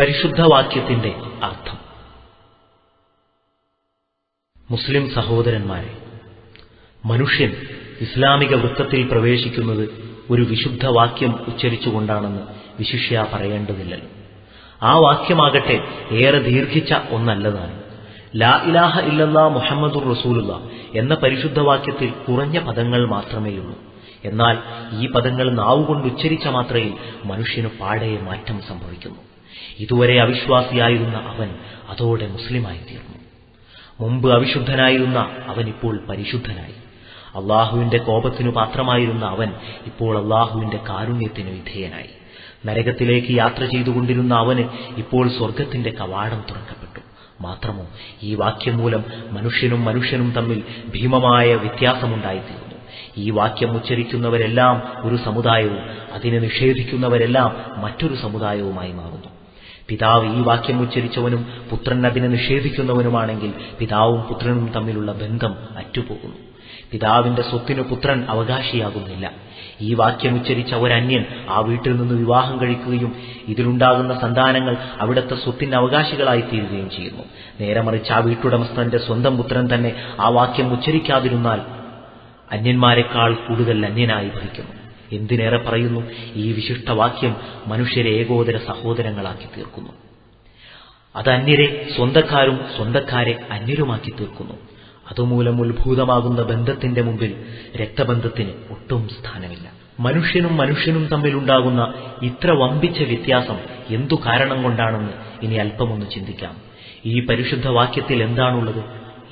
പരിശുദ്ധവാക്യത്തിന്റെ അർത്ഥം. മുസ്ലിം സഹോദരന്മാരെ മനുഷ്യൻ ഇസ്ലാമിക വൃത്തത്തിൽ പ്രവേശിക്കുന്നത് ഒരു വിശുദ്ധ വാക്യം ഉച്ചരിച്ചുകൊണ്ടാണെന്ന് വിശിഷ്യ പറയേണ്ടതില്ലല്ലോ. ആ വാക്യമാകട്ടെ ഏറെ ദീർഘിച്ച ഒന്നല്ലതാണ് ലാ ഇലാഹ ഇല്ലല്ലാ മുഹമ്മദുർ റസൂലുള്ള എന്ന പരിശുദ്ധ വാക്യത്തിൽ കുറഞ്ഞ പദങ്ങൾ മാത്രമേയുള്ളൂ. എന്നാൽ ഈ പദങ്ങൾ നാവുകൊണ്ട് ഉച്ചരിച്ച മാത്രയിൽ മനുഷ്യന് പാടെ മാറ്റം സംഭവിക്കുന്നു. ഇതുവരെ അവിശ്വാസിയായിരുന്ന അവൻ അതോടെ മുസ്ലിമായി തീർന്നു മുമ്പ് അവിശുദ്ധനായിരുന്ന അവൻ ഇപ്പോൾ പരിശുദ്ധനായി. അള്ളാഹുവിന്റെ കോപത്തിനു പാത്രമായിരുന്ന അവൻ ഇപ്പോൾ അള്ളാഹുവിന്റെ കാരുണ്യത്തിന് വിധേയനായി. നരകത്തിലേക്ക് യാത്ര ചെയ്തുകൊണ്ടിരുന്ന അവന് ഇപ്പോൾ സ്വർഗത്തിന്റെ കവാടം തുറക്കപ്പെട്ടു. മാത്രമോ ഈ വാക്യം മൂലം മനുഷ്യനും മനുഷ്യനും തമ്മിൽ ഭീമമായ വ്യത്യാസമുണ്ടായിത്തീർന്നു. ഈ വാക്യം ഉച്ചരിക്കുന്നവരെല്ലാം ഒരു സമുദായവും അതിനെ നിഷേധിക്കുന്നവരെല്ലാം മറ്റൊരു സമുദായവുമായി മാറുന്നു. പിതാവ് ഈ വാക്യം ഉച്ചരിച്ചവനും പുത്രൻ അതിനെ നിഷേധിക്കുന്നവനുമാണെങ്കിൽ പിതാവും പുത്രനും തമ്മിലുള്ള ബന്ധം അറ്റുപോകുന്നു. പിതാവിന്റെ സ്വത്തിനു പുത്രൻ അവകാശിയാകുന്നില്ല. ഈ വാക്യം ഉച്ചരിച്ച ഒരന്യൻ ആ വീട്ടിൽ നിന്ന് വിവാഹം കഴിക്കുകയും ഇതിലുണ്ടാകുന്ന സന്താനങ്ങൾ അവിടുത്തെ സ്വത്തിന് അവകാശികളായി തീരുകയും ചെയ്യുന്നു. നേരെ മറിച്ച് ആ വീട്ടുടമസ്ഥന്റെ സ്വന്തം പുത്രൻ തന്നെ ആ വാക്യം ഉച്ചരിക്കാതിരുന്നാൽ അന്യന്മാരെക്കാൾ കൂടുതൽ അന്യനായി ഭരിക്കുന്നു എന്തിനേറെ പറയുന്നു? ഈ വിശിഷ്ടവാക്യം മനുഷ്യരെ ഏകോദര സഹോദരങ്ങളാക്കി തീർക്കുന്നു. അത് അന്യരെ സ്വന്തക്കാരും സ്വന്തക്കാരെ അന്യരുമാക്കി തീർക്കുന്നു. അതുമൂലം ഉത്ഭൂതമാകുന്ന ബന്ധത്തിന്റെ മുമ്പിൽ രക്തബന്ധത്തിന് ഒട്ടും സ്ഥാനമില്ല. മനുഷ്യനും മനുഷ്യനും തമ്മിലുണ്ടാകുന്ന ഇത്ര വമ്പിച്ച വ്യത്യാസം എന്തു കാരണം കൊണ്ടാണെന്ന് ഇനി അല്പമൊന്ന് ചിന്തിക്കാം. ഈ പരിശുദ്ധ വാക്യത്തിൽ എന്താണുള്ളത്?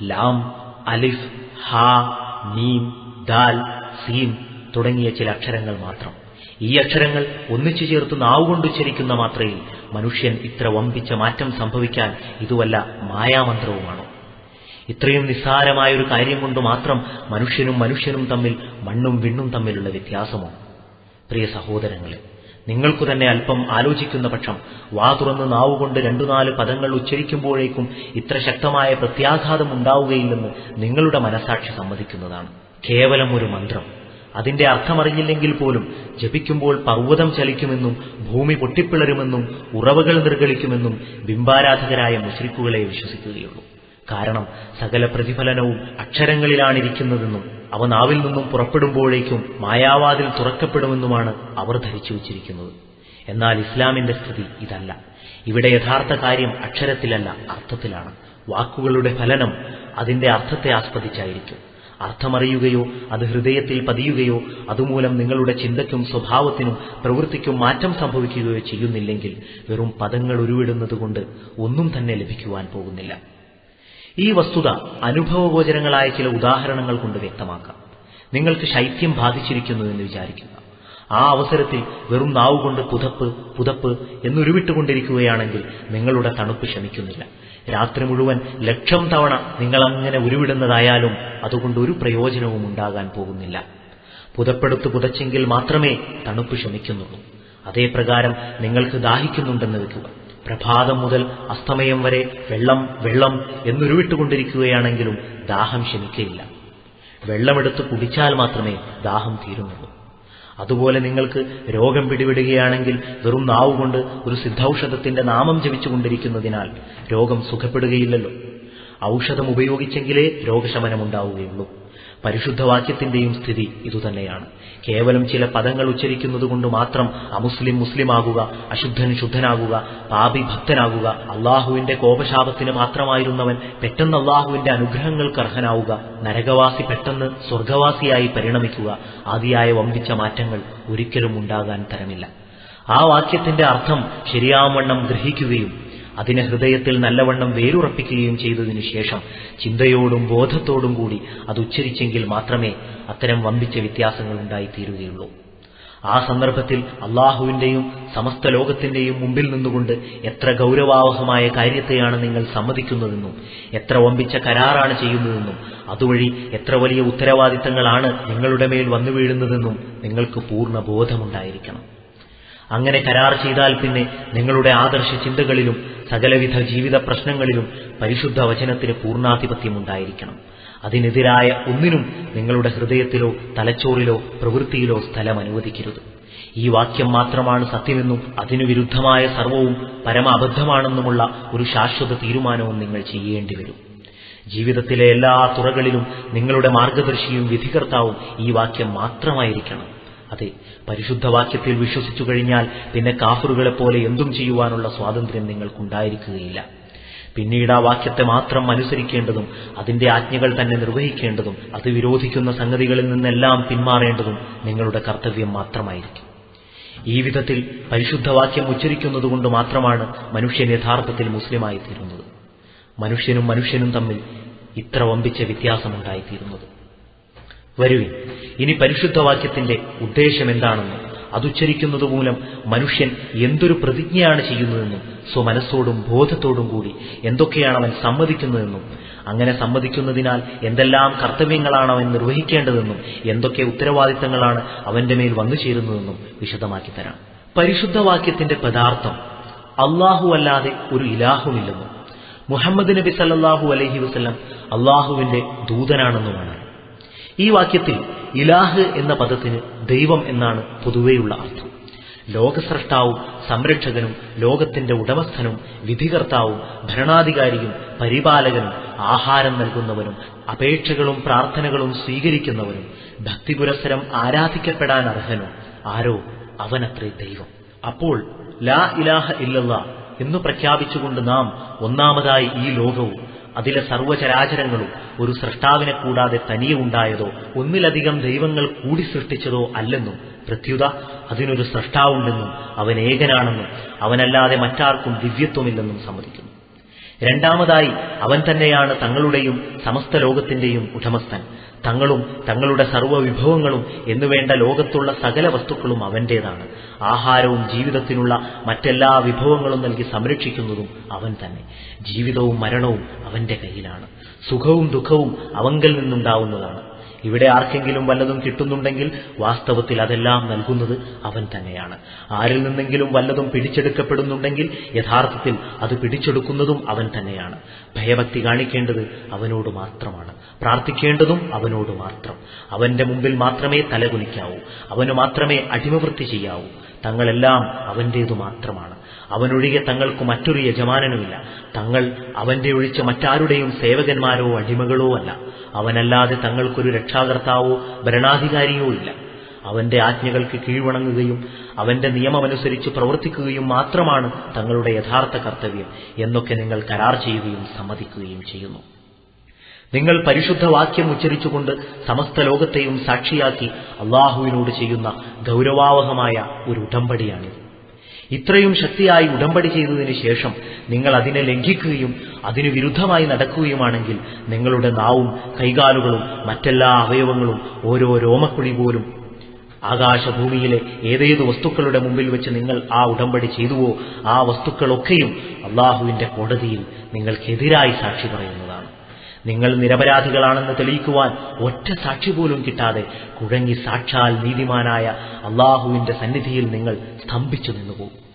ലാം അലിഫ് ഹാ നീം ദാൽ സീം തുടങ്ങിയ ചില അക്ഷരങ്ങൾ മാത്രം. ഈ അക്ഷരങ്ങൾ ഒന്നിച്ചു ചേർത്ത് നാവുകൊണ്ട് ഉച്ചരിക്കുന്ന മാത്രയിൽ മനുഷ്യൻ ഇത്ര വമ്പിച്ച മാറ്റം സംഭവിക്കാൻ ഇതുവല്ല മായാമന്ത്രവുമാണോ? ഇത്രയും നിസ്സാരമായ ഒരു കാര്യം കൊണ്ട് മാത്രം മനുഷ്യനും മനുഷ്യനും തമ്മിൽ മണ്ണും വിണ്ണും തമ്മിലുള്ള വ്യത്യാസമോ? പ്രിയ സഹോദരങ്ങളെ നിങ്ങൾക്കു തന്നെ അല്പം ആലോചിക്കുന്ന പക്ഷം വാ തുറന്ന് നാവുകൊണ്ട് രണ്ടു നാല് പദങ്ങൾ ഉച്ചരിക്കുമ്പോഴേക്കും ഇത്ര ശക്തമായ പ്രത്യാഘാതം ഉണ്ടാവുകയില്ലെന്ന് നിങ്ങളുടെ മനസാക്ഷി സമ്മതിക്കുന്നതാണ്. കേവലം ഒരു മന്ത്രം. അതിന്റെ അർത്ഥമറിഞ്ഞില്ലെങ്കിൽ പോലും ജപിക്കുമ്പോൾ പർവതം ചലിക്കുമെന്നും ഭൂമി പൊട്ടിപ്പിളരുമെന്നും ഉറവകൾ നിർഗളിക്കുമെന്നും ബിംബാരാധകരായ മുസ്ലിക്കുകളെ വിശ്വസിക്കുകയുള്ളൂ. കാരണം സകല പ്രതിഫലനവും അക്ഷരങ്ങളിലാണിരിക്കുന്നതെന്നും അവ നാവിൽ നിന്നും പുറപ്പെടുമ്പോഴേക്കും മായാവാതിൽ തുറക്കപ്പെടുമെന്നുമാണ് അവർ ധരിച്ചു വച്ചിരിക്കുന്നത്. എന്നാൽ ഇസ്ലാമിന്റെ സ്ഥിതി ഇതല്ല. ഇവിടെ യഥാർത്ഥ കാര്യം അക്ഷരത്തിലല്ല അർത്ഥത്തിലാണ്. വാക്കുകളുടെ ഫലനം അതിന്റെ അർത്ഥത്തെ ആസ്പദിച്ചായിരിക്കും. അർത്ഥമറിയുകയോ അത് ഹൃദയത്തിൽ പതിയുകയോ അതുമൂലം നിങ്ങളുടെ ചിന്തയ്ക്കും സ്വഭാവത്തിനും പ്രവൃത്തിക്കും മാറ്റം സംഭവിക്കുകയോ ചെയ്യുന്നില്ലെങ്കിൽ വെറും പദങ്ങൾ ഉരുവിടുന്നതുകൊണ്ട് ഒന്നും തന്നെ ലഭിക്കുവാൻ പോകുന്നില്ല. ഈ വസ്തുത അനുഭവഗോചരങ്ങളായ ചില ഉദാഹരണങ്ങൾ കൊണ്ട് വ്യക്തമാക്കാം. നിങ്ങൾക്ക് ശൈത്യം ബാധിച്ചിരിക്കുന്നു എന്ന് വിചാരിക്കുക. ആ അവസരത്തിൽ വെറും നാവുകൊണ്ട് പുതപ്പ് പുതപ്പ് എന്നുരുവിട്ടുകൊണ്ടിരിക്കുകയാണെങ്കിൽ നിങ്ങളുടെ തണുപ്പ് ശമിക്കുന്നില്ല. രാത്രി മുഴുവൻ ലക്ഷം തവണ നിങ്ങളങ്ങനെ ഉരുവിടുന്നതായാലും അതുകൊണ്ട് ഒരു പ്രയോജനവും ഉണ്ടാകാൻ പോകുന്നില്ല. പുതപ്പെടുത്ത് പുതച്ചെങ്കിൽ മാത്രമേ തണുപ്പ് ശമിക്കുന്നുള്ളൂ. അതേ പ്രകാരം നിങ്ങൾക്ക് ദാഹിക്കുന്നുണ്ടെന്ന് വെക്കുക. പ്രഭാതം മുതൽ അസ്തമയം വരെ വെള്ളം വെള്ളം എന്നുരുവിട്ടുകൊണ്ടിരിക്കുകയാണെങ്കിലും ദാഹം ശമിക്കയില്ല. വെള്ളമെടുത്ത് കുടിച്ചാൽ മാത്രമേ ദാഹം തീരുന്നുള്ളൂ. അതുപോലെ നിങ്ങൾക്ക് രോഗം പിടിപെടുകയാണെങ്കിൽ വെറും നാവുകൊണ്ട് ഒരു സിദ്ധൌഷധത്തിന്റെ നാമം ജപിച്ചുകൊണ്ടിരിക്കുന്നതിനാൽ രോഗം സുഖപ്പെടുകയില്ലല്ലോ. ഔഷധം ഉപയോഗിച്ചെങ്കിലേ രോഗശമനമുണ്ടാവുകയുള്ളൂ. പരിശുദ്ധവാക്യത്തിന്റെയും സ്ഥിതി ഇതുതന്നെയാണ്. കേവലം ചില പദങ്ങൾ ഉച്ചരിക്കുന്നതുകൊണ്ട് മാത്രം അമുസ്ലിം മുസ്ലിമാകുക അശുദ്ധൻ ശുദ്ധനാകുക പാപി ഭക്തനാകുക അള്ളാഹുവിന്റെ കോപശാപത്തിന് മാത്രമായിരുന്നവൻ പെട്ടെന്ന് അള്ളാഹുവിന്റെ അനുഗ്രഹങ്ങൾക്ക് അർഹനാവുക നരകവാസി പെട്ടെന്ന് സ്വർഗവാസിയായി പരിണമിക്കുക ആദിയായ വമ്പിച്ച മാറ്റങ്ങൾ ഒരിക്കലും ഉണ്ടാകാൻ തരമില്ല. ആ വാക്യത്തിന്റെ അർത്ഥം ശരിയാവണ്ണം ഗ്രഹിക്കുകയും അതിനെ ഹൃദയത്തിൽ നല്ലവണ്ണം വേരുറപ്പിക്കുകയും ചെയ്തതിനു ശേഷം ചിന്തയോടും ബോധത്തോടും കൂടി അത് ഉച്ചരിച്ചെങ്കിൽ മാത്രമേ അത്തരം വമ്പിച്ച വ്യത്യാസങ്ങൾ ഉണ്ടായിത്തീരുകയുള്ളൂ ആ സന്ദർഭത്തിൽ അള്ളാഹുവിന്റെയും സമസ്ത ലോകത്തിന്റെയും മുമ്പിൽ നിന്നുകൊണ്ട് എത്ര ഗൗരവാവഹമായ കാര്യത്തെയാണ് നിങ്ങൾ സമ്മതിക്കുന്നതെന്നും എത്ര വമ്പിച്ച കരാറാണ് ചെയ്യുന്നതെന്നും അതുവഴി എത്ര വലിയ ഉത്തരവാദിത്തങ്ങളാണ് നിങ്ങളുടെ മേൽ വന്നു വീഴുന്നതെന്നും നിങ്ങൾക്ക് പൂർണ ബോധമുണ്ടായിരിക്കണം. അങ്ങനെ കരാർ ചെയ്താൽ പിന്നെ നിങ്ങളുടെ ആദർശ ചിന്തകളിലും സകലവിധ ജീവിത പ്രശ്നങ്ങളിലും പരിശുദ്ധ വചനത്തിന് പൂർണാധിപത്യമുണ്ടായിരിക്കണം. അതിനെതിരായ ഒന്നിനും നിങ്ങളുടെ ഹൃദയത്തിലോ തലച്ചോറിലോ പ്രവൃത്തിയിലോ സ്ഥലം അനുവദിക്കരുത്. ഈ വാക്യം മാത്രമാണ് സത്യമെന്നും അതിനു വിരുദ്ധമായ സർവവും പരമ അബദ്ധമാണെന്നുമുള്ള ഒരു ശാശ്വത തീരുമാനവും നിങ്ങൾ ചെയ്യേണ്ടി വരും. ജീവിതത്തിലെ എല്ലാ തുറകളിലും നിങ്ങളുടെ മാർഗദർശിയും വിധികർത്താവും ഈ വാക്യം മാത്രമായിരിക്കണം. അതെ പരിശുദ്ധ വാക്യത്തിൽ വിശ്വസിച്ചു കഴിഞ്ഞാൽ പിന്നെ കാഫറുകളെപ്പോലെ എന്തും ചെയ്യുവാനുള്ള സ്വാതന്ത്ര്യം നിങ്ങൾക്കുണ്ടായിരിക്കുകയില്ല. പിന്നീട് ആ വാക്യത്തെ മാത്രം അനുസരിക്കേണ്ടതും അതിന്റെ ആജ്ഞകൾ തന്നെ നിർവഹിക്കേണ്ടതും അത് വിരോധിക്കുന്ന സംഗതികളിൽ നിന്നെല്ലാം പിന്മാറേണ്ടതും നിങ്ങളുടെ കർത്തവ്യം മാത്രമായിരിക്കും. ഈ വിധത്തിൽ പരിശുദ്ധവാക്യം ഉച്ചരിക്കുന്നതുകൊണ്ട് മാത്രമാണ് മനുഷ്യൻ യഥാർത്ഥത്തിൽ മുസ്ലിമായി തീരുന്നത് മനുഷ്യനും മനുഷ്യനും തമ്മിൽ ഇത്ര വമ്പിച്ച വ്യത്യാസമുണ്ടായിത്തീരുന്നത്. വരുവിൻ. ഇനി പരിശുദ്ധവാക്യത്തിന്റെ ഉദ്ദേശം എന്താണെന്നും അതുച്ചരിക്കുന്നത് മൂലം മനുഷ്യൻ എന്തൊരു പ്രതിജ്ഞയാണ് ചെയ്യുന്നതെന്നും സ്വമനസ്സോടും ബോധത്തോടും കൂടി എന്തൊക്കെയാണ് അവൻ സമ്മതിക്കുന്നതെന്നും അങ്ങനെ സമ്മതിക്കുന്നതിനാൽ എന്തെല്ലാം കർത്തവ്യങ്ങളാണ് അവൻ നിർവഹിക്കേണ്ടതെന്നും എന്തൊക്കെ ഉത്തരവാദിത്തങ്ങളാണ് അവന്റെ മേൽ വന്നു ചേരുന്നതെന്നും വിശദമാക്കി തരാം. പരിശുദ്ധവാക്യത്തിന്റെ പദാർത്ഥം അള്ളാഹു അല്ലാതെ ഒരു ഇലാഹുമില്ലെന്നും മുഹമ്മദ് നബി സല്ലാഹു അലഹി വസ്ലം അള്ളാഹുവിന്റെ ദൂതനാണെന്നുമാണ്. ഈ വാക്യത്തിൽ ഇലാഹ് എന്ന പദത്തിന് ദൈവം എന്നാണ് പൊതുവെയുള്ള അർത്ഥം. ലോകസ്രഷ്ടാവും സംരക്ഷകനും ലോകത്തിന്റെ ഉടമസ്ഥനും വിധികർത്താവും ഭരണാധികാരിയും പരിപാലകനും ആഹാരം നൽകുന്നവനും അപേക്ഷകളും പ്രാർത്ഥനകളും സ്വീകരിക്കുന്നവനും ഭക്തിപുരസരം ആരാധിക്കപ്പെടാൻ അർഹനും ആരോ അവനത്രേ ദൈവം. അപ്പോൾ ലാ ഇലാഹ ഇല്ലല്ല എന്ന് പ്രഖ്യാപിച്ചുകൊണ്ട് നാം ഒന്നാമതായി ഈ ലോകവും അതിലെ സർവചരാചരങ്ങളും ഒരു സൃഷ്ടാവിനെ കൂടാതെ തനിയെ ഉണ്ടായതോ ഒന്നിലധികം ദൈവങ്ങൾ കൂടി സൃഷ്ടിച്ചതോ അല്ലെന്നും പ്രത്യുത അതിനൊരു സൃഷ്ടാവുണ്ടെന്നും അവൻ ഏകനാണെന്നും അവനല്ലാതെ മറ്റാർക്കും ദിവ്യത്വമില്ലെന്നും സമ്മതിക്കുന്നു. രണ്ടാമതായി അവൻ തന്നെയാണ് തങ്ങളുടെയും സമസ്ത ലോകത്തിന്റെയും ഉടമസ്ഥൻ. തങ്ങളും തങ്ങളുടെ സർവവിഭവങ്ങളും എന്നുവേണ്ട ലോകത്തുള്ള സകല വസ്തുക്കളും അവന്റേതാണ്. ആഹാരവും ജീവിതത്തിനുള്ള മറ്റെല്ലാ വിഭവങ്ങളും നൽകി സംരക്ഷിക്കുന്നതും അവൻ തന്നെ. ജീവിതവും മരണവും അവന്റെ കയ്യിലാണ്. സുഖവും ദുഃഖവും അവങ്കൽ നിന്നുണ്ടാവുന്നതാണ്. ഇവിടെ ആർക്കെങ്കിലും വല്ലതും കിട്ടുന്നുണ്ടെങ്കിൽ വാസ്തവത്തിൽ അതെല്ലാം നൽകുന്നത് അവൻ തന്നെയാണ്. ആരിൽ നിന്നെങ്കിലും വല്ലതും പിടിച്ചെടുക്കപ്പെടുന്നുണ്ടെങ്കിൽ യഥാർത്ഥത്തിൽ അത് പിടിച്ചെടുക്കുന്നതും അവൻ തന്നെയാണ്. ഭയഭക്തി കാണിക്കേണ്ടത് അവനോട് മാത്രമാണ്. പ്രാർത്ഥിക്കേണ്ടതും അവനോട് മാത്രം. അവന്റെ മുമ്പിൽ മാത്രമേ തലകുനിക്കാവൂ. അവന് മാത്രമേ അടിമവൃത്തി ചെയ്യാവൂ. തങ്ങളെല്ലാം അവന്റേതു മാത്രമാണ്. അവനൊഴികെ തങ്ങൾക്ക് മറ്റൊരു യജമാനനുമില്ല. തങ്ങൾ അവന്റെ ഒഴിച്ച് മറ്റാരുടെയും സേവകന്മാരോ അടിമകളോ അല്ല. അവനല്ലാതെ തങ്ങൾക്കൊരു രക്ഷാകർത്താവോ ഭരണാധികാരിയോ ഇല്ല. അവന്റെ ആജ്ഞകൾക്ക് കീഴ്വണങ്ങുകയും അവന്റെ നിയമമനുസരിച്ച് പ്രവർത്തിക്കുകയും മാത്രമാണ് തങ്ങളുടെ യഥാർത്ഥ കർത്തവ്യം എന്നൊക്കെ നിങ്ങൾ കരാർ ചെയ്യുകയും സമ്മതിക്കുകയും ചെയ്യുന്നു. നിങ്ങൾ പരിശുദ്ധ വാക്യം ഉച്ചരിച്ചുകൊണ്ട് സമസ്ത ലോകത്തെയും സാക്ഷിയാക്കി അള്ളാഹുവിനോട് ചെയ്യുന്ന ഗൗരവാവഹമായ ഒരു ഉടമ്പടിയാണിത്. ഇത്രയും ശക്തിയായി ഉടമ്പടി ചെയ്തതിനു ശേഷം നിങ്ങൾ അതിനെ ലംഘിക്കുകയും അതിനു വിരുദ്ധമായി നടക്കുകയുമാണെങ്കിൽ നിങ്ങളുടെ നാവും കൈകാലുകളും മറ്റെല്ലാ അവയവങ്ങളും ഓരോ രോമക്കുഴി പോലും ആകാശഭൂമിയിലെ ഏതേത് വസ്തുക്കളുടെ മുമ്പിൽ വെച്ച് നിങ്ങൾ ആ ഉടമ്പടി ചെയ്തുവോ ആ വസ്തുക്കളൊക്കെയും അള്ളാഹുവിന്റെ കോടതിയിൽ നിങ്ങൾക്കെതിരായി സാക്ഷി പറയുന്നതാണ് നിങ്ങൾ നിരപരാധികളാണെന്ന് തെളിയിക്കുവാൻ ഒറ്റ സാക്ഷി പോലും കിട്ടാതെ കുഴങ്ങി സാക്ഷാൽ നീതിമാനായ അള്ളാഹുവിന്റെ സന്നിധിയിൽ നിങ്ങൾ സ്തംഭിച്ചു നിന്നുപോകും.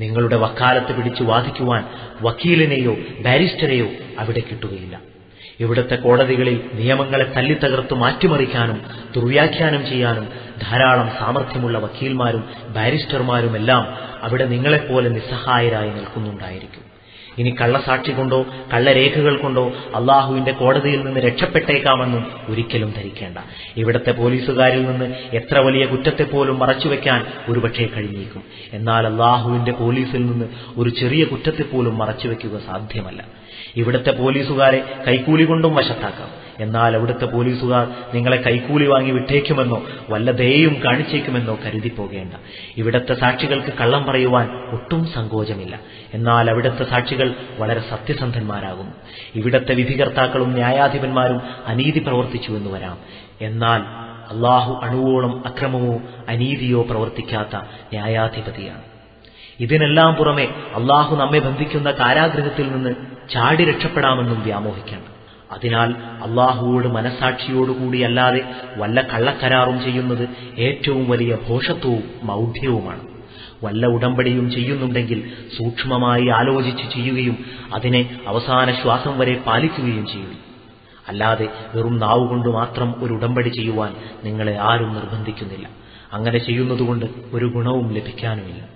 നിങ്ങളുടെ വക്കാലത്ത് പിടിച്ചു വാദിക്കുവാൻ വക്കീലിനെയോ ബാരിസ്റ്ററെയോ അവിടെ കിട്ടുകയില്ല. ഇവിടുത്തെ കോടതികളിൽ നിയമങ്ങളെ തല്ലിത്തകർത്ത് മാറ്റിമറിക്കാനും ദുർവ്യാഖ്യാനം ചെയ്യാനും ധാരാളം സാമർഥ്യമുള്ള വക്കീൽമാരും ബാരിസ്റ്റർമാരുമെല്ലാം അവിടെ നിങ്ങളെപ്പോലെ നിസ്സഹായരായി നിൽക്കുന്നുണ്ടായിരിക്കും. ഇനി കള്ളസാക്ഷി കൊണ്ടോ കള്ളരേഖകൾ കൊണ്ടോ അള്ളാഹുവിന്റെ കോടതിയിൽ നിന്ന് രക്ഷപ്പെട്ടേക്കാമെന്നും ഒരിക്കലും ധരിക്കേണ്ട. ഇവിടത്തെ പോലീസുകാരിൽ നിന്ന് എത്ര വലിയ കുറ്റത്തെപ്പോലും മറച്ചുവെക്കാൻ ഒരുപക്ഷെ കഴിഞ്ഞേക്കും. എന്നാൽ അള്ളാഹുവിന്റെ പോലീസിൽ നിന്ന് ഒരു ചെറിയ കുറ്റത്തെപ്പോലും മറച്ചുവെക്കുക സാധ്യമല്ല. ഇവിടത്തെ പോലീസുകാരെ കൈക്കൂലി കൊണ്ടും വശത്താക്കാം. എന്നാൽ അവിടുത്തെ പോലീസുകാർ നിങ്ങളെ കൈക്കൂലി വാങ്ങി വിട്ടേക്കുമെന്നോ വല്ല ദയയും കാണിച്ചേക്കുമെന്നോ കരുതി പോകേണ്ട ഇവിടത്തെ സാക്ഷികൾക്ക് കള്ളം പറയുവാൻ ഒട്ടും സങ്കോചമില്ല. എന്നാൽ അവിടുത്തെ സാക്ഷികൾ വളരെ സത്യസന്ധന്മാരാകുന്നു. ഇവിടത്തെ വിധികർത്താക്കളും ന്യായാധിപന്മാരും അനീതി പ്രവർത്തിച്ചുവെന്ന് വരാം. എന്നാൽ അള്ളാഹു അണുവോളം അക്രമമോ അനീതിയോ പ്രവർത്തിക്കാത്ത ന്യായാധിപതിയാണ്. ഇതിനെല്ലാം പുറമെ അള്ളാഹു നമ്മെ ബന്ധിക്കുന്ന കാരാഗ്രഹത്തിൽ നിന്ന് ചാടി രക്ഷപ്പെടാമെന്നും വ്യാമോഹിക്കണം. അതിനാൽ അള്ളാഹുവോട് മനസാക്ഷിയോടുകൂടിയല്ലാതെ വല്ല കള്ളക്കരാറും ചെയ്യുന്നത് ഏറ്റവും വലിയ ഭോഷത്വവും മൗഢ്യവുമാണ്. വല്ല ഉടമ്പടിയും ചെയ്യുന്നുണ്ടെങ്കിൽ സൂക്ഷ്മമായി ആലോചിച്ച് ചെയ്യുകയും അതിനെ അവസാന ശ്വാസം വരെ പാലിക്കുകയും ചെയ്യും. അല്ലാതെ വെറും നാവുകൊണ്ട് മാത്രം ഒരു ഉടമ്പടി ചെയ്യുവാൻ നിങ്ങളെ ആരും നിർബന്ധിക്കുന്നില്ല. അങ്ങനെ ചെയ്യുന്നതുകൊണ്ട് ഒരു ഗുണവും ലഭിക്കാനുമില്ല.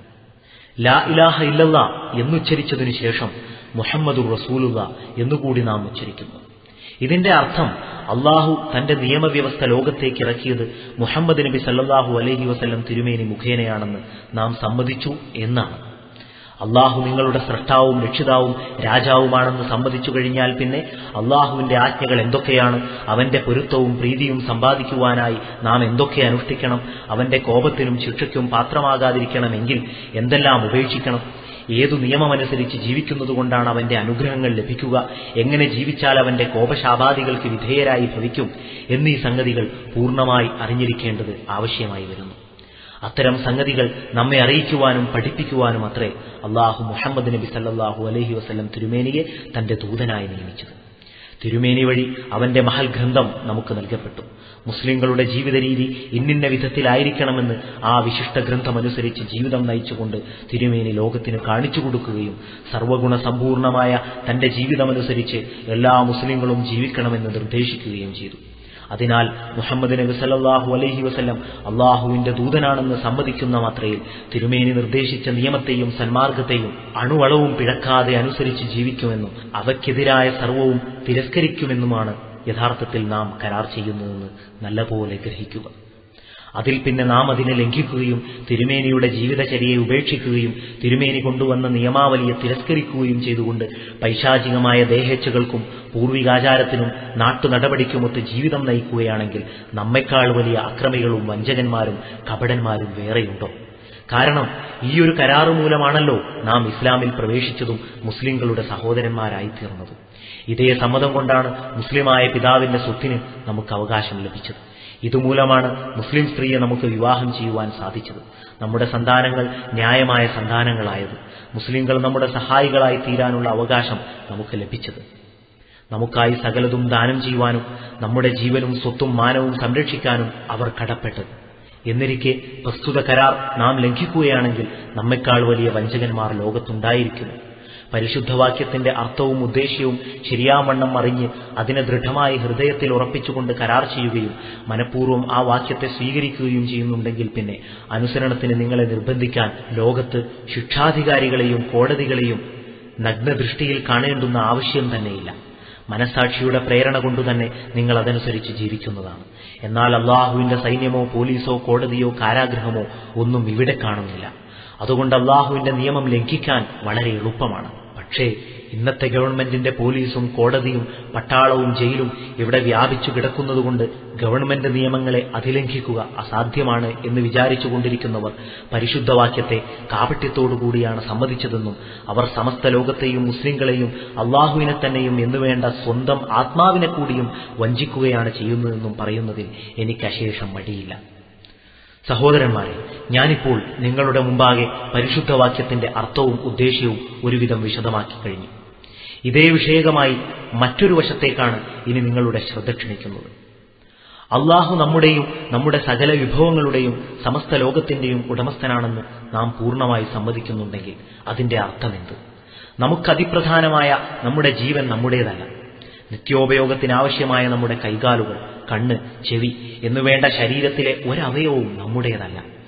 ലാ ഇലാഹ ഇല്ലല്ല എന്നുച്ചരിച്ചതിനു ശേഷം മുഹമ്മദുർ റസൂലുള്ള എന്നുകൂടി നാം ഉച്ചരിക്കുന്നു. ഇതിന്റെ അർത്ഥം അള്ളാഹു തന്റെ നിയമവ്യവസ്ഥ ലോകത്തേക്ക് ഇറക്കിയത് മുഹമ്മദ് നബി സല്ലാഹു അലൈഹി വസല്ലം തിരുമേനി മുഖേനയാണെന്ന് നാം സമ്മതിച്ചു എന്നാണ്. അള്ളാഹു നിങ്ങളുടെ സൃഷ്ടാവും രക്ഷിതാവും രാജാവുമാണെന്ന് സമ്മതിച്ചു കഴിഞ്ഞാൽ പിന്നെ അള്ളാഹുവിന്റെ ആജ്ഞകൾ എന്തൊക്കെയാണ്? അവന്റെ പൊരുത്തവും പ്രീതിയും സമ്പാദിക്കുവാനായി നാം എന്തൊക്കെ അനുഷ്ഠിക്കണം? അവന്റെ കോപത്തിനും ശിക്ഷയ്ക്കും പാത്രമാകാതിരിക്കണമെങ്കിൽ എന്തെല്ലാം ഉപേക്ഷിക്കണം? ഏതു നിയമമനുസരിച്ച് ജീവിക്കുന്നതുകൊണ്ടാണ് അവന്റെ അനുഗ്രഹങ്ങൾ ലഭിക്കുക? എങ്ങനെ ജീവിച്ചാൽ അവന്റെ കോപശാപാദികൾക്ക് വിധേയരായി ഭവിക്കും? എന്നീ സംഗതികൾ പൂർണമായി അറിഞ്ഞിരിക്കേണ്ടത് ആവശ്യമായി വരുന്നു. അത്തരം സംഗതികൾ നമ്മെ അറിയിക്കുവാനും പഠിപ്പിക്കുവാനും അത്രേ അള്ളാഹു മുഹമ്മദ് നബി സല്ലാഹു അലഹി വസ്ലം തിരുമേനിയെ തന്റെ ദൂതനായി നിയമിച്ചത്. തിരുമേനി വഴി അവന്റെ മഹൽ ഗ്രന്ഥം നമുക്ക് നൽകപ്പെട്ടു. മുസ്ലിങ്ങളുടെ ജീവിത രീതി ഇന്നിന്ന വിധത്തിലായിരിക്കണമെന്ന് ആ വിശിഷ്ട ഗ്രന്ഥമനുസരിച്ച് ജീവിതം നയിച്ചുകൊണ്ട് തിരുമേനി ലോകത്തിന് കാണിച്ചു കൊടുക്കുകയും സർവഗുണ സമ്പൂർണമായ തന്റെ ജീവിതമനുസരിച്ച് എല്ലാ മുസ്ലിങ്ങളും ജീവിക്കണമെന്ന് നിർദ്ദേശിക്കുകയും ചെയ്തു. അതിനാൽ മുഹമ്മദ് നബി സല്ലാഹു അലൈഹി വസ്ലം അള്ളാഹുവിന്റെ ദൂതനാണെന്ന് സമ്മതിക്കുന്ന മാത്രയിൽ തിരുമേനി നിർദ്ദേശിച്ച നിയമത്തെയും സന്മാർഗത്തെയും അണുവളവും പിഴക്കാതെ അനുസരിച്ച് ജീവിക്കുമെന്നും അവയ്ക്കെതിരായ സർവവും തിരസ്കരിക്കുമെന്നുമാണ് യഥാർത്ഥത്തിൽ നാം കരാർ ചെയ്യുന്നതെന്ന് നല്ലപോലെ ഗ്രഹിക്കുക. അതിൽ പിന്നെ നാം അതിനെ ലംഘിക്കുകയും തിരുമേനിയുടെ ജീവിതചര്യയെ ഉപേക്ഷിക്കുകയും തിരുമേനി കൊണ്ടുവന്ന നിയമാവലിയെ തിരസ്കരിക്കുകയും ചെയ്തുകൊണ്ട് പൈശാചികമായ ദേഹേച്ഛകൾക്കും പൂർവികാചാരത്തിനും നാട്ടുനടപടിക്കുമൊത്ത് ജീവിതം നയിക്കുകയാണെങ്കിൽ നമ്മെക്കാൾ വലിയ അക്രമികളും വഞ്ചകന്മാരും കപടന്മാരും വേറെയുണ്ടോ? കാരണം ഈ ഒരു കരാറ് മൂലമാണല്ലോ നാം ഇസ്ലാമിൽ പ്രവേശിച്ചതും മുസ്ലിങ്ങളുടെ സഹോദരന്മാരായിത്തീർന്നതും. ഇതേ സമ്മതം കൊണ്ടാണ് മുസ്ലിമായ പിതാവിന്റെ സ്വത്തിന് നമുക്ക് അവകാശം ലഭിച്ചത്. ഇതുമൂലമാണ് മുസ്ലിം സ്ത്രീയെ നമുക്ക് വിവാഹം ചെയ്യുവാൻ സാധിച്ചത്. നമ്മുടെ സന്താനങ്ങൾ ന്യായമായ സന്താനങ്ങളായത്. മുസ്ലിങ്ങൾ നമ്മുടെ സഹായികളായി തീരാനുള്ള അവകാശം നമുക്ക് ലഭിച്ചത്. നമുക്കായി സകലതും ദാനം ചെയ്യുവാനും നമ്മുടെ ജീവനും സ്വത്തും മാനവും സംരക്ഷിക്കാനും അവർ കടപ്പെട്ടത്. എന്നിരിക്കെ പ്രസ്തുത കരാർ നാം ലംഘിക്കുകയാണെങ്കിൽ നമ്മെക്കാൾ വലിയ വഞ്ചകന്മാർ ലോകത്തുണ്ടായിരിക്കുന്നു. പരിശുദ്ധവാക്യത്തിന്റെ അർത്ഥവും ഉദ്ദേശ്യവും ശരിയാവണ്ണം അറിഞ്ഞ് അതിനെ ദൃഢമായി ഹൃദയത്തിൽ ഉറപ്പിച്ചുകൊണ്ട് കരാർ ചെയ്യുകയും മനഃപൂർവം ആ വാക്യത്തെ സ്വീകരിക്കുകയും ചെയ്യുന്നുണ്ടെങ്കിൽ പിന്നെ അനുസരണത്തിന് നിങ്ങളെ നിർബന്ധിക്കാൻ ലോകത്ത് ശിക്ഷാധികാരികളെയും കോടതികളെയും നഗ്നദൃഷ്ടിയിൽ കാണേണ്ടുന്ന ആവശ്യം തന്നെയില്ല. മനസാക്ഷിയുടെ പ്രേരണ കൊണ്ടുതന്നെ നിങ്ങൾ അതനുസരിച്ച് ജീവിക്കുന്നതാണ്. എന്നാൽ അള്ളാഹുവിന്റെ സൈന്യമോ പോലീസോ കോടതിയോ കാരാഗ്രഹമോ ഒന്നും ഇവിടെ കാണുന്നില്ല. അതുകൊണ്ട് അള്ളാഹുവിന്റെ നിയമം ലംഘിക്കാൻ വളരെ എളുപ്പമാണ്. പക്ഷേ ഇന്നത്തെ ഗവൺമെന്റിന്റെ പോലീസും കോടതിയും പട്ടാളവും ജയിലും ഇവിടെ വ്യാപിച്ചു കിടക്കുന്നതുകൊണ്ട് ഗവൺമെന്റ് നിയമങ്ങളെ അതിലംഘിക്കുക അസാധ്യമാണ് എന്ന് വിചാരിച്ചുകൊണ്ടിരിക്കുന്നവർ പരിശുദ്ധവാക്യത്തെ കാപട്യത്തോടുകൂടിയാണ് സമ്മതിച്ചതെന്നും അവർ സമസ്ത ലോകത്തെയും മുസ്ലിങ്ങളെയും അള്ളാഹുവിനെ തന്നെയും എന്നുവേണ്ട സ്വന്തം ആത്മാവിനെ കൂടിയും വഞ്ചിക്കുകയാണ് ചെയ്യുന്നതെന്നും പറയുന്നതിൽ എനിക്ക് അശേഷം മടിയില്ല. സഹോദരന്മാരെ ഞാനിപ്പോൾ നിങ്ങളുടെ മുമ്പാകെ പരിശുദ്ധവാക്യത്തിന്റെ അർത്ഥവും ഉദ്ദേശ്യവും ഒരുവിധം വിശദമാക്കി കഴിഞ്ഞു. ഇതേ വിഷയകമായി മറ്റൊരു വശത്തേക്കാണ് ഇനി നിങ്ങളുടെ ശ്രദ്ധ ക്ഷണിക്കുന്നത്. അള്ളാഹു നമ്മുടെയും നമ്മുടെ സകല വിഭവങ്ങളുടെയും സമസ്ത ലോകത്തിന്റെയും ഉടമസ്ഥനാണെന്ന് നാം പൂർണമായി സമ്മതിക്കുന്നുണ്ടെങ്കിൽ അതിന്റെ അർത്ഥമെന്ത്? നമുക്കതിപ്രധാനമായ നമ്മുടെ ജീവൻ നമ്മുടേതല്ല. നിത്യോപയോഗത്തിനാവശ്യമായ നമ്മുടെ കൈകാലുകൾ കണ്ണ് ചെവി എന്നുവേണ്ട ശരീരത്തിലെ ഒരവയവവും നമ്മുടേതല്ല.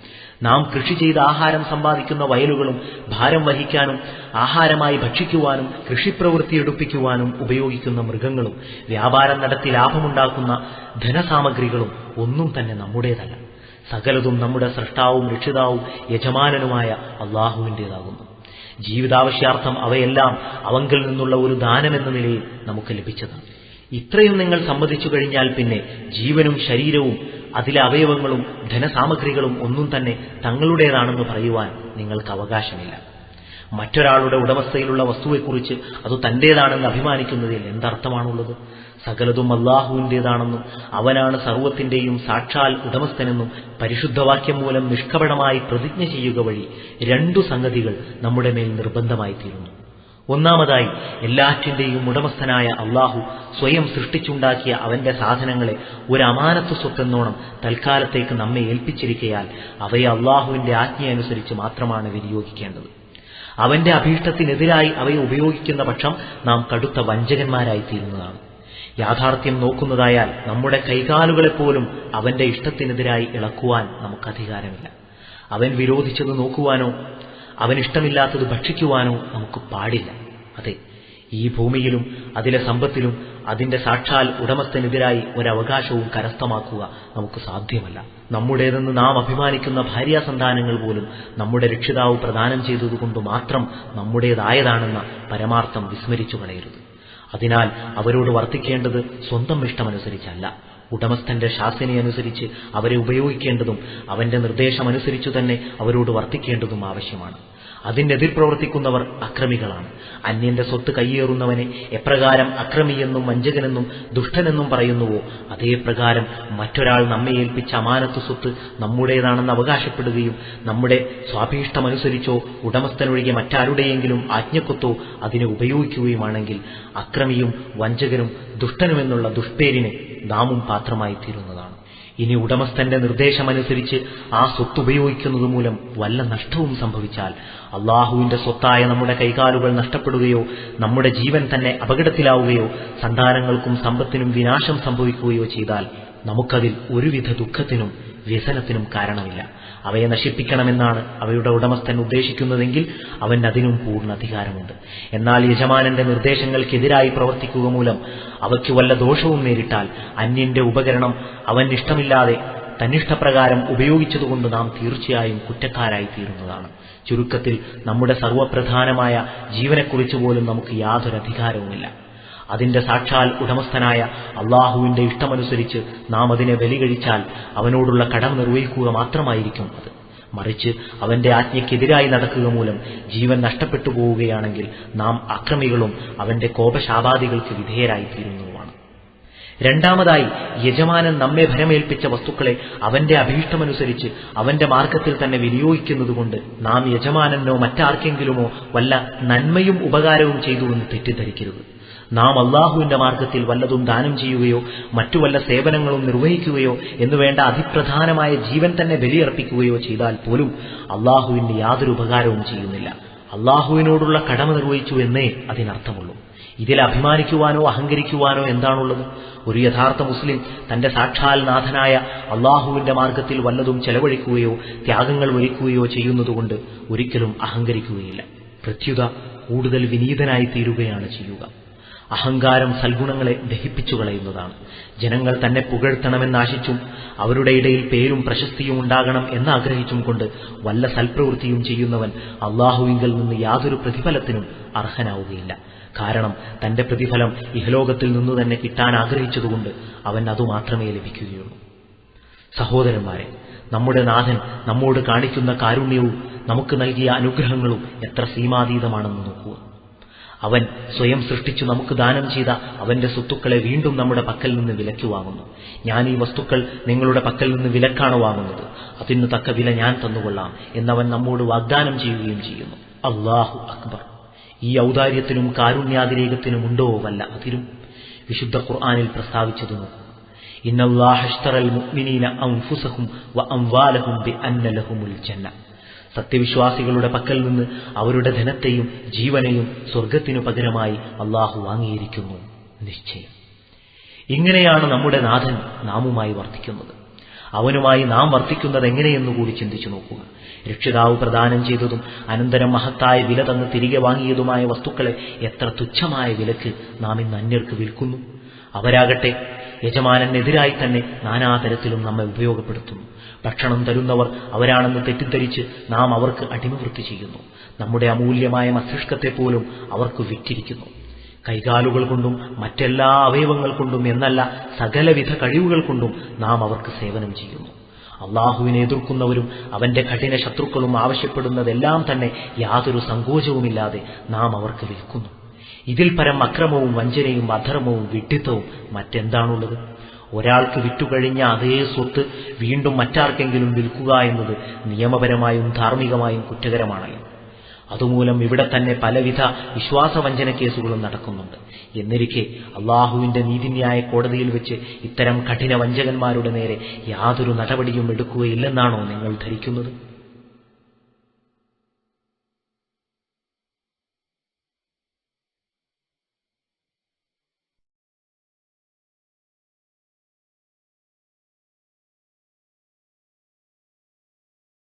നാം കൃഷി ചെയ്ത് ആഹാരം സമ്പാദിക്കുന്ന വയലുകളും ഭാരം വഹിക്കാനും ആഹാരമായി ഭക്ഷിക്കുവാനും കൃഷിപ്രവൃത്തി എടുപ്പിക്കുവാനും ഉപയോഗിക്കുന്ന മൃഗങ്ങളും വ്യാപാരം നടത്തി ലാഭമുണ്ടാക്കുന്ന ധനസാമഗ്രികളും ഒന്നും തന്നെ നമ്മുടേതല്ല. സകലതും നമ്മുടെ സൃഷ്ടാവും രക്ഷിതാവും യജമാനനുമായ അള്ളാഹുവിന്റേതാകുന്നു. ജീവിതാവശ്യാർത്ഥം അവയെല്ലാം അവങ്കിൽ നിന്നുള്ള ഒരു ദാനമെന്ന നിലയിൽ നമുക്ക് ലഭിച്ചതാണ്. ഇത്രയും നിങ്ങൾ സമ്മതിച്ചു കഴിഞ്ഞാൽ പിന്നെ ജീവനും ശരീരവും അതിലെ അവയവങ്ങളും ധനസാമഗ്രികളും ഒന്നും തന്നെ തങ്ങളുടേതാണെന്ന് പറയുവാൻ നിങ്ങൾക്ക് അവകാശമില്ല. മറ്റൊരാളുടെ ഉടമസ്ഥയിലുള്ള വസ്തുവെക്കുറിച്ച് അത് തന്റേതാണെന്ന് അഭിമാനിക്കുന്നതിൽ എന്തർത്ഥമാണുള്ളത്? സകലതും അള്ളാഹുവിന്റേതാണെന്നും അവനാണ് സർവത്തിന്റെയും സാക്ഷാൽ ഉടമസ്ഥനെന്നും പരിശുദ്ധവാക്യം മൂലം നിഷ്കപടമായി പ്രതിജ്ഞ ചെയ്യുക വഴി രണ്ടു സംഗതികൾ നമ്മുടെ മേൽ നിർബന്ധമായി തീരുന്നു ഒന്നാമതായി എല്ലാറ്റിന്റെയും ഉടമസ്ഥനായ അള്ളാഹു സ്വയം സൃഷ്ടിച്ചുണ്ടാക്കിയ അവന്റെ സാധനങ്ങളെ ഒരു അമാനത്വ സ്വത്തെന്നോണം തൽക്കാലത്തേക്ക് നമ്മെ ഏൽപ്പിച്ചിരിക്കയാൽ അവയെ അള്ളാഹുവിന്റെ ആജ്ഞയനുസരിച്ച് മാത്രമാണ് വിനിയോഗിക്കേണ്ടത്. അവന്റെ അഭീഷ്ടത്തിനെതിരായി അവയെ ഉപയോഗിക്കുന്ന പക്ഷം നാം കടുത്ത വഞ്ചകന്മാരായി തീരുന്നതാണ് യാഥാർത്ഥ്യം നോക്കുന്നതായാൽ നമ്മുടെ കൈകാലുകളെപ്പോലും അവന്റെ ഇഷ്ടത്തിനെതിരായി ഇളക്കുവാൻ നമുക്ക് അധികാരമില്ല അവൻ വിരോധിച്ചത് നോക്കുവാനോ അവൻ ഇഷ്ടമില്ലാത്തത് ഭക്ഷിക്കുവാനോ നമുക്ക് പാടില്ല. അതെ ഈ ഭൂമിയിലും അതിലെ സമ്പത്തിലും അതിന്റെ സാക്ഷാൽ ഉടമസ്ഥനെതിരായി ഒരവകാശവും കരസ്ഥമാക്കുക നമുക്ക് സാധ്യമല്ല. നമ്മുടേതെന്ന് നാം അഭിമാനിക്കുന്ന ഭാര്യാസന്താനങ്ങൾ പോലും നമ്മുടെ രക്ഷിതാവ് പ്രദാനം ചെയ്തതുകൊണ്ട് മാത്രം നമ്മുടേതായതാണെന്ന പരമാർത്ഥം വിസ്മരിച്ചു കളയരുത്. അതിനാൽ അവരോട് വർത്തിക്കേണ്ടത് സ്വന്തം ഇഷ്ടമനുസരിച്ചല്ല. ഉടമസ്ഥന്റെ ശാസനയനുസരിച്ച് അവരെ ഉപയോഗിക്കേണ്ടതും അവന്റെ നിർദ്ദേശമനുസരിച്ചു തന്നെ അവരോട് വർത്തിക്കേണ്ടതും ആവശ്യമാണ്. അതിനെതിർ പ്രവർത്തിക്കുന്നവർ അക്രമികളാണ്. അന്യന്റെ സ്വത്ത് കൈയേറുന്നവനെ എപ്രകാരം അക്രമിയെന്നും വഞ്ചകനെന്നും ദുഷ്ടനെന്നും പറയുന്നുവോ അതേപ്രകാരം മറ്റൊരാൾ നമ്മെ ഏൽപ്പിച്ച അമാനത്ത് സ്വത്ത് നമ്മുടേതാണെന്ന് അവകാശപ്പെടുകയും നമ്മുടെ സ്വാഭീഷ്ടമനുസരിച്ചോ ഉടമസ്ഥനൊഴികെ മറ്റാരുടെയെങ്കിലും ആജ്ഞക്കൊത്തോ അതിനെ ഉപയോഗിക്കുകയുമാണെങ്കിൽ അക്രമിയും വഞ്ചകനും ദുഷ്ടനുമെന്നുള്ള ദുഷ്പേരിന് നാമും പാത്രമായി തീരുന്നതാണ് ഇനി ഉടമസ്ഥന്റെ നിർദ്ദേശമനുസരിച്ച് ആ സ്വത്ത് ഉപയോഗിക്കുന്നത് മൂലം വല്ല നഷ്ടവും സംഭവിച്ചാൽ അള്ളാഹുവിന്റെ സ്വത്തായ നമ്മുടെ കൈകാലുകൾ നഷ്ടപ്പെടുകയോ നമ്മുടെ ജീവൻ തന്നെ അപകടത്തിലാവുകയോ സന്താനങ്ങൾക്കും സമ്പത്തിനും വിനാശം സംഭവിക്കുകയോ ചെയ്താൽ നമുക്കതിൽ ഒരുവിധ ദുഃഖത്തിനും വ്യസനത്തിനും കാരണമില്ല. അവയെ നശിപ്പിക്കണമെന്നാണ് അവയുടെ ഉടമസ്ഥൻ ഉദ്ദേശിക്കുന്നതെങ്കിൽ അവൻ അതിനും പൂർണ അധികാരമുണ്ട് എന്നാൽ യജമാനന്റെ നിർദ്ദേശങ്ങൾക്കെതിരായി പ്രവർത്തിക്കുക മൂലം അവയ്ക്ക് വല്ല ദോഷവും നേരിട്ടാൽ അന്യന്റെ ഉപകരണം അവൻ ഇഷ്ടമില്ലാതെ തന്നിഷ്ടപ്രകാരം ഉപയോഗിച്ചതുകൊണ്ട് നാം തീർച്ചയായും കുറ്റക്കാരായി തീരുന്നതാണ്. ചുരുക്കത്തിൽ നമ്മുടെ സർവപ്രധാനമായ ജീവനെക്കുറിച്ച് പോലും നമുക്ക് യാതൊരു അധികാരവുമില്ല അതിന്റെ സാക്ഷാൽ ഉടമസ്ഥനായ അള്ളാഹുവിന്റെ ഇഷ്ടമനുസരിച്ച് നാം അതിനെ ബലി കഴിച്ചാൽ അവനോടുള്ള കടം നിർവഹിക്കുക മാത്രമായിരിക്കും അത്. മറിച്ച് അവന്റെ ആജ്ഞയ്ക്കെതിരായി നടക്കുക മൂലം ജീവൻ നഷ്ടപ്പെട്ടു പോവുകയാണെങ്കിൽ നാം അക്രമികളും അവന്റെ കോപശാപാദികൾക്ക് വിധേയരായി തീരുന്നതുമാണ് രണ്ടാമതായി യജമാനൻ നമ്മെ ഭരമേൽപ്പിച്ച വസ്തുക്കളെ അവന്റെ അഭീഷ്ടമനുസരിച്ച് അവന്റെ മാർഗത്തിൽ തന്നെ വിനിയോഗിക്കുന്നതുകൊണ്ട് നാം യജമാനനോ മറ്റാർക്കെങ്കിലുമോ വല്ല നന്മയും ഉപകാരവും ചെയ്തുവെന്ന് തെറ്റിദ്ധരിക്കരുത്. നാം അള്ളാഹുവിന്റെ മാർഗത്തിൽ വല്ലതും ദാനം ചെയ്യുകയോ മറ്റു വല്ല സേവനങ്ങളും നിർവഹിക്കുകയോ എന്നുവേണ്ട അതിപ്രധാനമായ ജീവൻ തന്നെ ബലിയർപ്പിക്കുകയോ ചെയ്താൽ പോലും അള്ളാഹുവിന് യാതൊരു ഉപകാരവും ചെയ്യുന്നില്ല. അള്ളാഹുവിനോടുള്ള കടമ നിർവഹിച്ചു എന്നേ അതിനർത്ഥമുള്ളൂ. ഇതിൽ അഭിമാനിക്കുവാനോ അഹങ്കരിക്കുവാനോ എന്താണുള്ളത്? ഒരു യഥാർത്ഥ മുസ്ലിം തന്റെ സാക്ഷാൽ നാഥനായ അള്ളാഹുവിന്റെ മാർഗത്തിൽ വല്ലതും ചെലവഴിക്കുകയോ ത്യാഗങ്ങൾ ഒരുക്കുകയോ ചെയ്യുന്നതുകൊണ്ട് ഒരിക്കലും അഹങ്കരിക്കുകയില്ല. പ്രത്യുത കൂടുതൽ വിനീതനായി തീരുകയാണ് ചെയ്യുക. അഹങ്കാരം സൽഗുണങ്ങളെ ദഹിപ്പിച്ചു കളയുന്നതാണ്. ജനങ്ങൾ തന്നെ പുകഴ്ത്തണമെന്നാശിച്ചും അവരുടെ ഇടയിൽ പേരും പ്രശസ്തിയും ഉണ്ടാകണം എന്നാഗ്രഹിച്ചും കൊണ്ട് വല്ല സൽപ്രവൃത്തിയും ചെയ്യുന്നവൻ അള്ളാഹുവിങ്കിൽ നിന്ന് യാതൊരു പ്രതിഫലത്തിനും അർഹനാവുകയില്ല. കാരണം തന്റെ പ്രതിഫലം ഇഹലോകത്തിൽ നിന്നു തന്നെ കിട്ടാൻ ആഗ്രഹിച്ചതുകൊണ്ട് അവൻ അതുമാത്രമേ ലഭിക്കുകയുള്ളൂ. സഹോദരന്മാരെ നമ്മുടെ നാഥൻ നമ്മോട് കാണിക്കുന്ന കാരുണ്യവും നമുക്ക് നൽകിയ അനുഗ്രഹങ്ങളും എത്ര സീമാതീതമാണെന്ന് നോക്കുക. അവൻ സ്വയം സൃഷ്ടിച്ചു നമുക്ക് ദാനം ചെയ്ത അവന്റെ സ്വത്തുക്കളെ വീണ്ടും നമ്മുടെ പക്കൽ നിന്ന് വിലയ്ക്ക് വാങ്ങുന്നു. ഞാൻ ഈ വസ്തുക്കൾ നിങ്ങളുടെ പക്കൽ നിന്ന് വിലക്കാണ് വാങ്ങുന്നത്. അതിന് തക്ക വില ഞാൻ തന്നുകൊള്ളാം എന്നവൻ നമ്മോട് വാഗ്ദാനം ചെയ്യുകയും ചെയ്യുന്നു. അള്ളാഹു അക്ബർ. ഈ ഔദാര്യത്തിനും കാരുണ്യാതിരേകത്തിനും ഉണ്ടോ വല്ല അതിരും? വിശുദ്ധ ഖുർആാനിൽ പ്രസ്താവിച്ചത്. നോക്കൂ മുഅ്മിനീന അൻഫുസഹും വ അംവാലഹും ബി അന്നലഹുമുൽ ജന്ന. സത്യവിശ്വാസികളുടെ പക്കൽ നിന്ന് അവരുടെ ധനത്തെയും ജീവനെയും സ്വർഗത്തിനു പകരമായി അള്ളാഹു വാങ്ങിയിരിക്കുന്നു. നിശ്ചയം. ഇങ്ങനെയാണ് നമ്മുടെ നാഥൻ നാമുമായി വർത്തിക്കുന്നത്. അവനുമായി നാം വർത്തിക്കുന്നത് എങ്ങനെയെന്നുകൂടി ചിന്തിച്ചു നോക്കുക. രക്ഷിതാവ് പ്രദാനം ചെയ്തതും അനന്തരം മഹത്തായ വില തന്ന് തിരികെ വാങ്ങിയതുമായ വസ്തുക്കളെ എത്ര തുച്ഛമായ വിലക്ക് നാം ഇന്ന് അന്യർക്ക് വിൽക്കുന്നു? അവരാകട്ടെ യജമാനെതിരായി തന്നെ നാനാതരത്തിലും നമ്മെ ഉപയോഗപ്പെടുത്തുന്നു. ഭക്ഷണം തരുന്നവർ അവരാണെന്ന് തെറ്റിദ്ധരിച്ച് നാം അവർക്ക് അടിമവൃത്തി ചെയ്യുന്നു. നമ്മുടെ അമൂല്യമായ മസ്തിഷ്കത്തെ പോലും അവർക്ക് വിറ്റിരിക്കുന്നു. കൈകാലുകൾ കൊണ്ടും മറ്റെല്ലാ അവയവങ്ങൾ കൊണ്ടും എന്നല്ല സകലവിധ കഴിവുകൾ കൊണ്ടും നാം അവർക്ക് സേവനം ചെയ്യുന്നു. അള്ളാഹുവിനെ എതിർക്കുന്നവരും അവന്റെ കഠിന ശത്രുക്കളും ആവശ്യപ്പെടുന്നതെല്ലാം തന്നെ യാതൊരു സങ്കോചവുമില്ലാതെ നാം അവർക്ക് വിൽക്കുന്നു. ഇതിൽ പരം അക്രമവും വഞ്ചനയും അധർമ്മവും വിഡ്ഢിത്തവും മറ്റെന്താണുള്ളത്? ഒരാൾക്ക് വിറ്റുകഴിഞ്ഞ അതേ സ്വത്ത് വീണ്ടും മറ്റാർക്കെങ്കിലും വിൽക്കുക എന്നത് നിയമപരമായും ധാർമ്മികമായും കുറ്റകരമാണല്ലോ. അതുമൂലം ഇവിടെ തന്നെ പലവിധ വിശ്വാസവഞ്ചന കേസുകളും നടക്കുന്നുണ്ട്. എന്നിരിക്കെ അള്ളാഹുവിന്റെ നീതിന്യായ കോടതിയിൽ വെച്ച് ഇത്തരം കഠിന വഞ്ചകന്മാരുടെ നേരെ യാതൊരു നടപടിയും എടുക്കുകയില്ലെന്നാണോ നിങ്ങൾ ധരിക്കുന്നത്?